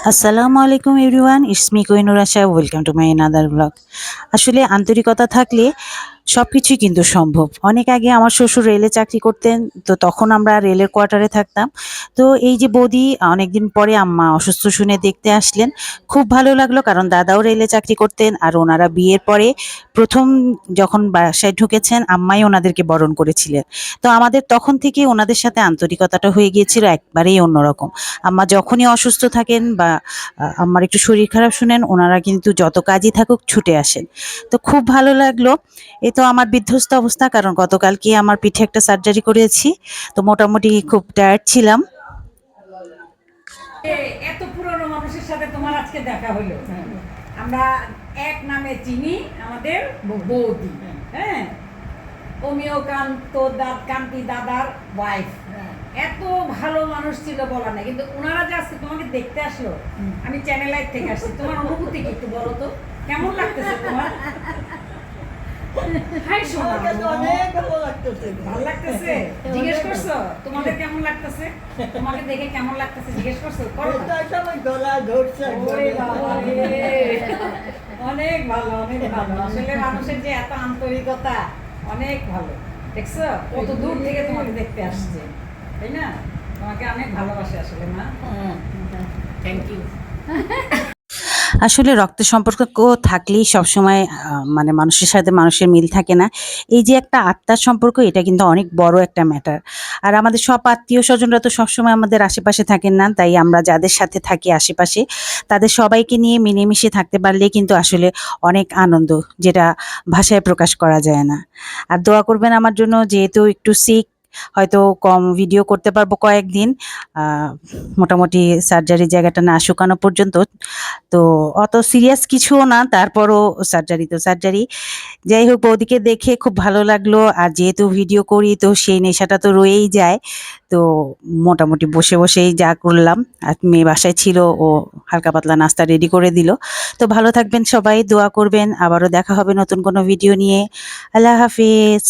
আসসালামু আলাইকুম everyone it's me Kohinoor Asha welcome to my another blog আসলে আন্তরিকতা থাকলে সব কিছুই কিন্তু সম্ভব। অনেক আগে আমার শ্বশুর রেলে চাকরি করতেন তো তখন আমরা রেলের কোয়ার্টারে থাকতাম। তো এই যে বৌদি অনেকদিন পরে আম্মা অসুস্থ শুনে দেখতে আসলেন। খুব ভালো লাগল কারণ দাদাও রেলে চাকরি করতেন আর ওনারা বিয়ের পরে প্রথম যখন বাসায় ঢুকেছেন আম্মাই ওনাদেরকে বরণ করেছিলেন। তো আমাদের তখন থেকে ওনাদের সাথে আন্তরিকতাটা হয়ে গিয়েছিল একবারেই অন্যরকম। আম্মা যখনই অসুস্থ থাকেন বা আহ, আম্মার একটু শরীর খারাপ শুনেন ওনারা কিন্তু যত কাজই থাকুক ছুটে আসেন। তো খুব ভালো লাগল। এ তো আমার বিধ্বস্ত অবস্থা, কারণ গতকালকে আমার পিঠে একটা সার্জারি করেছি, তো মোটামুটি খুব টায়ার্ড ছিলাম। এত পুরনো মানুষের সাথে তোমার আজকে দেখা হলো। আমরা এক নামে চিনি আমাদের বৌদি। হ্যাঁ? অমিয় কান্ত দাদ কান্তি দাদার ওয়াইফ এত ভালো মানুষ ছিল বলা কিন্তু ওনারা যে আজকে তোমাকে দেখতে আসলো, আমি চ্যানেল থেকে আসছি। তোমার অনুভূতি কি একটু বলো তো? কেমন লাগতেছে তোমার? হাই সোনা। অনেক ভালো লাগতেছে। ভালো লাগতেছে? জিজ্ঞেস করছ? তোমাদের কেমন লাগতেছে? তোমাকে দেখে কেমন লাগতেছে? জিজ্ঞেস করছ? গলা ধরছে ওরে বাবা অনেক ভালো অনেক ভালো। আসলে মানুষের যে এত আন্তরিকতা অনেক ভালো। দেখছ? কত দূর থেকে তোমাকে দেখতে আসছে। তাই না? তোমাকে অনেক ভালোবাসে আসলে মা। থ্যাংক ইউ আসলে রক্ত সম্পর্ক থাকলেই সবসময় মানে মানুষের সাথে মানুষের মিল থাকে না। এই যে একটা আত্মার সম্পর্ক, এটা কিন্তু অনেক বড় একটা ম্যাটার আর আমাদের সব আত্মীয় স্বজনরা তো সবসময় আমাদের আশেপাশে থাকেন না, তাই আমরা যাদের সাথে থাকি আশেপাশে, তাদের সবাইকে নিয়ে মিলেমিশে থাকতে পারলে কিন্তু আসলে অনেক আনন্দ, যেটা ভাষায় প্রকাশ করা যায় না। আর দোয়া করবেন আমার জন্য, যেহেতু একটু সিক হয়তো কম ভিডিও করতে পারব কয়েকদিন। মোটামুটি সার্জারি জায়গাটা না শুকানো পর্যন্ত। তো অত সিরিয়াস কিছুও না, তারপরও সার্জারি তো সার্জারি যাই হোক, বৌদিকে দেখে খুব ভালো লাগল। আর যেহেতু ভিডিও করি, তো সেই নেশাটা তো রয়েই যায়। তো মোটামুটি বসে বসেই যা করলাম। আর মেয়ে বাসায় ছিল, ও হালকা পাতলা নাস্তা রেডি করে দিল। তো ভালো থাকবেন সবাই, দোয়া করবেন। আবারও দেখা হবে নতুন কোনো ভিডিও নিয়ে। আল্লাহ হাফিজ।